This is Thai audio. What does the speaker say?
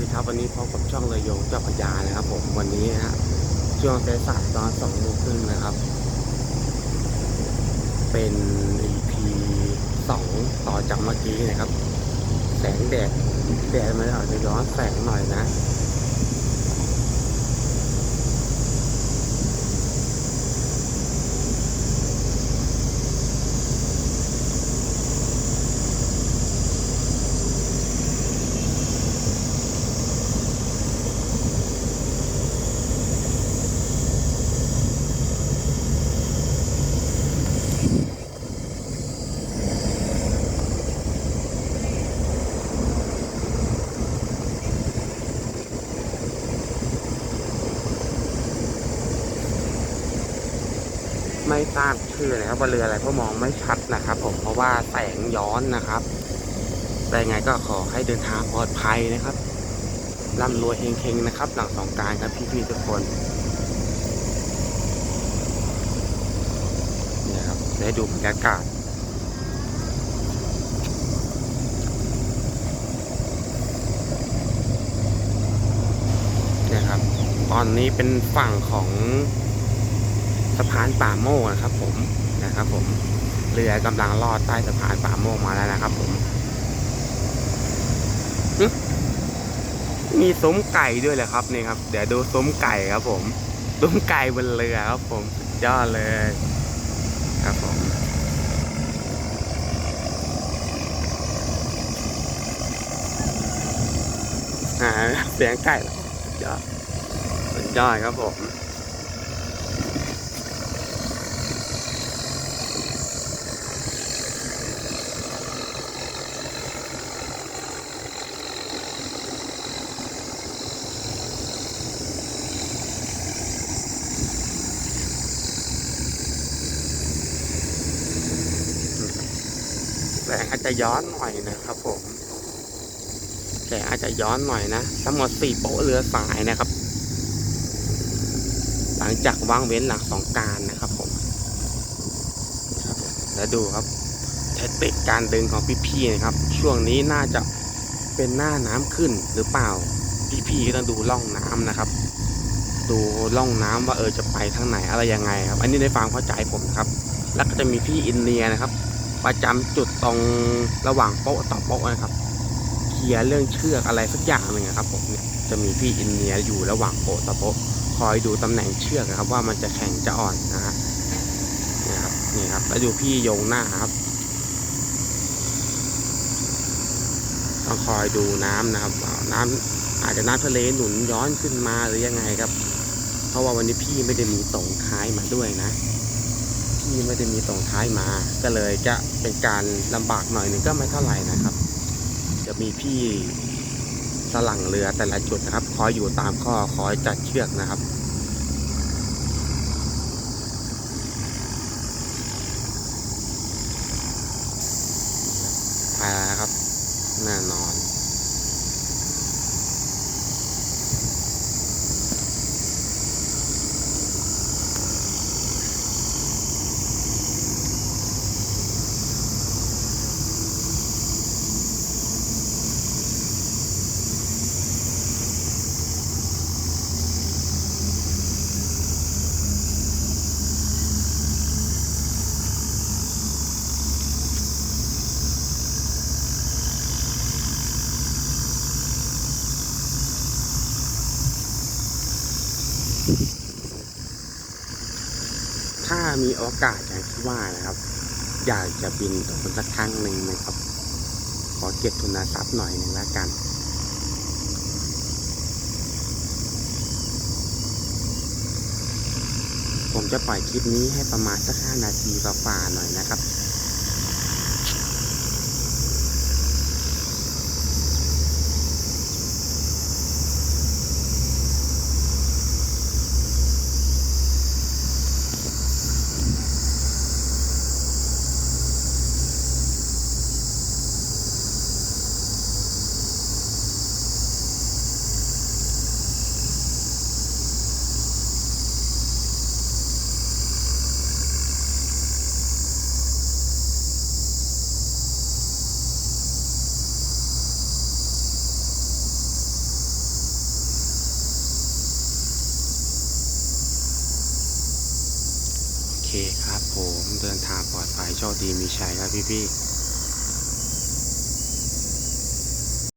ดีครับวันนี้พบกับช่องเลยยงเจ้าพญานะครับผมวันนี้ฮะช่วงสายๆตอนสองโมงครึ่งนะครับ เป็น EP สองต่อจากเมื่อกี้นะครับ แสงแดดแดดมันอาจจะย้อนแสงหน่อยนะ ไม่ทราบชื่อนะครับว่าเรืออะไรเพราะมองไม่ชัดนะครับ ผมเพราะว่าแสงย้อนนะครับแต่ไงก็ขอให้เดินทางปลอดภัยนะครับร่ำรวยเฮงๆนะครับ หลังสองการครับพี่ๆทุกคนเนี่ยครับได้ดูบรรยากาศนะครับ ตอนนี้เป็นฝั่งของะพานป่าโมกนะครับ ผมนะครับ ผมเรือกำลังลอดใต้สะพานป่าโมกมาแล้วนะครับ ผมมีซุ้มไก่ด้วยเหรอครับนี่ครับ เดี๋ยวดูซุ้มไก่ครับ ผมซุ้มไก่บนเรือครับ ผมสุดยอดเลย ครับผมอ่าเสียงไก่สุดยอดสุดยอดครับผม แสงอาจจะย้อนหน่อยนะครับผม แสงอาจจะย้อนหน่อยนะทั้งหมดสี่โป๊ะเรือสายนะครับ หลังจากวางเว้นหลังสองการนะครับผมแล้วดูครับเทคนิคการดึงของพี่ๆนะครับ ช่วงนี้น่าจะเป็นหน้าน้ำขึ้นหรือเปล่า พี่ๆก็ต้องดูล่องน้ำนะครับ ดูล่องน้ำว่าเออจะไปทางไหนอะไรยังไงครับ อันนี้ในความเข้าใจผมนะครับ แล้วก็จะมีพี่อินเนียนะครับ ประจำจุดตรงระหว่างโป๊ะต่อโป๊ะนะครับ เคลียร์เรื่องเชือกอะไรสักอย่างหนึ่งอะครับผมเนี่ยจะมีพี่อินเนียอยู่ระหว่างโป๊ะต่อโป๊ะคอยดูตำแหน่งเชือกนะครับ ว่ามันจะแข็งจะอ่อนนะฮะนี่ครับนี่ครับแล้วดูพี่โยงหน้าครับต้องคอยดูน้ำนะครับน้ำอาจจะน้ำทะเลหนุนย้อนขึ้นมาหรือยังไงครับ เพราะว่าวันนี้พี่ไม่ได้มีส่งท้ายมาด้วยนะ พี่ไม่ได้มีส่งท้ายมา ก็เลยจะเป็นการลำบากหน่อยหนึ่งก็ไม่เท่าไหร่นะครับ จะมีพี่สลังเรือแต่ละจุดนะครับ คอยอยู่ตามข้อคอยจัดเชือกนะครับไปแล้วครับแน่นอน ถ้ามีโอกาสอย่างที่ว่านะครับ อยากจะบินตรงสักครั้งหนึ่งนะครับ ขอเก็บทุนทรัพย์หน่อยหนึ่งแล้วกันผมจะปล่อยคลิปนี้ให้ประมาณสักห้านาทีฝ่าๆหน่อยนะครับ เคครับผมเดินทางปลอดภัยโชคดีมีชัยครับพี่ๆ